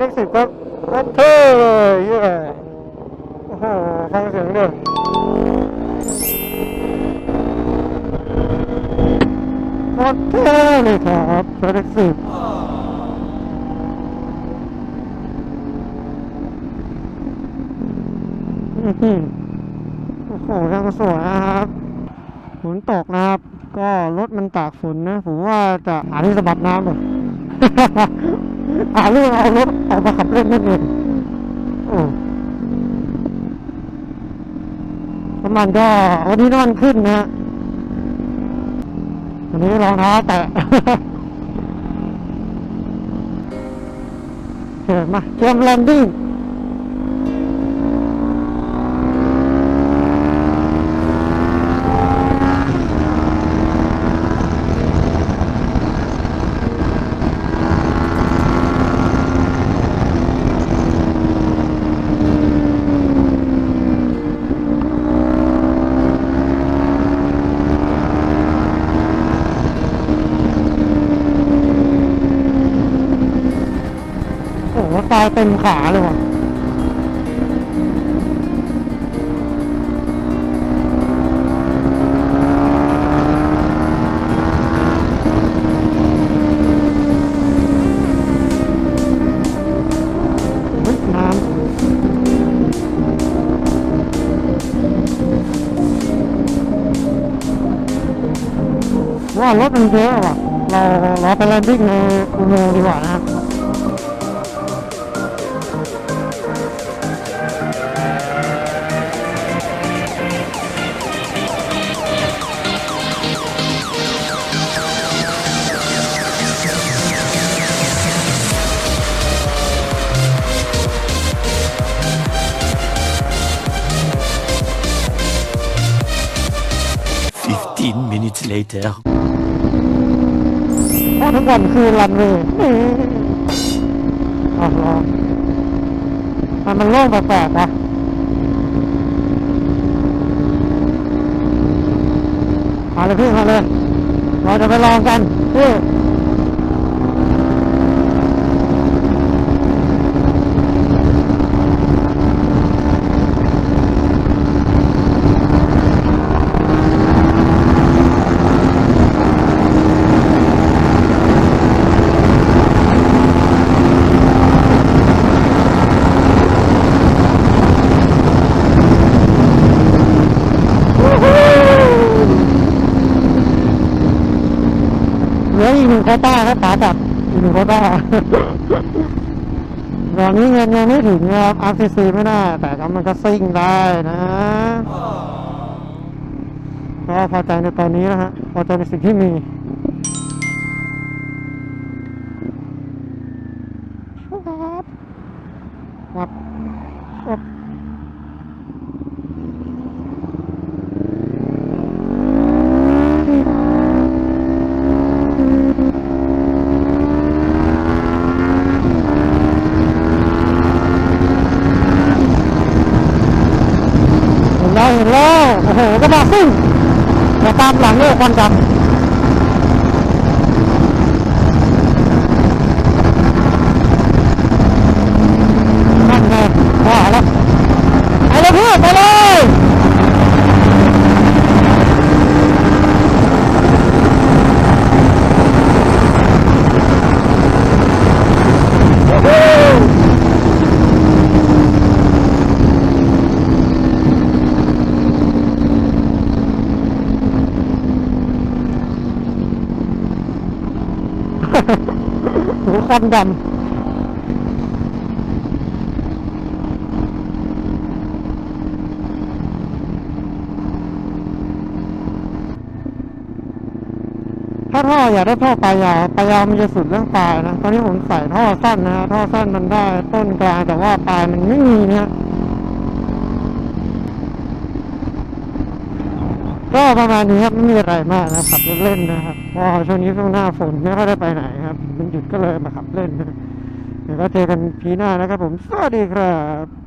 เด็กสิบครับรถเท่เลยเย้โอ้โหฟังเสียงดิรถเท่เลยครับรถเด็กสิบโอ้โหยังสวยนะครับฝนตกนะครับ ก็รถมันตากฝนนะ ผมว่าจะหาที่สะบัดน้ำเลย อาเรื่องเอารถออกมาขับเล่นนั่นเองโอ้น้ำมันก็วันนี้น้ำมันขึ้นนะวันนี้รองเท้าแตะเกิดมาเตรียมแลนดิ้งายเต็มขาเลยว่ะว่ารถมันเยอะว่ะเราเราไปแลนดิ้งในอุโมงค์ดีกว่านะครับ minutes later. ทุกวันคือรันเวย์นี่อ๋อรอมันมันโล่งแปลกๆวะมาเลยพี่มาเลย เราจะไปลองกันพี่เหลืออี กหนึ่งโควต้าครับป๋าจับอีกหนึ่งโควต้าตอนนี้เงินยังไม่ถึงครับ RCC ไม่ได้ แต่ก็มันก็ซิ่งได้นะก็พอใจในตอนนี้นะฮะพอใจในสิ่งที่มีครับครับครับเห็น แล้ว โอ้โห ก็มาซึ่งอย่าตามหลังเลยควันดำนั่นไงว่าแล้วไปเลยพี่ไปเลย หูควันดำถ้าท่ออยากได้ท่อปลายยาวปลายยาวมันจะสุดเรื่องปลายนะ ตอนนี้ผมใส่ท่อสั้นนะฮะท่อสั้นมันได้ต้นกลางแต่ว่าปลายมันไม่มีนะฮะ ก็ประมาณนี้ครับไม่มีอะไรมากนะขับเล่นๆนะครับเพราะช่วงนี้ช่วงหน้าฝนไม่ค่อยได้ไปไหนครับมันหยุดก็เลยมาขับเล่นนะเดี๋ยวก็เจอกันพีหน้านะครับผมสวัสดีครับ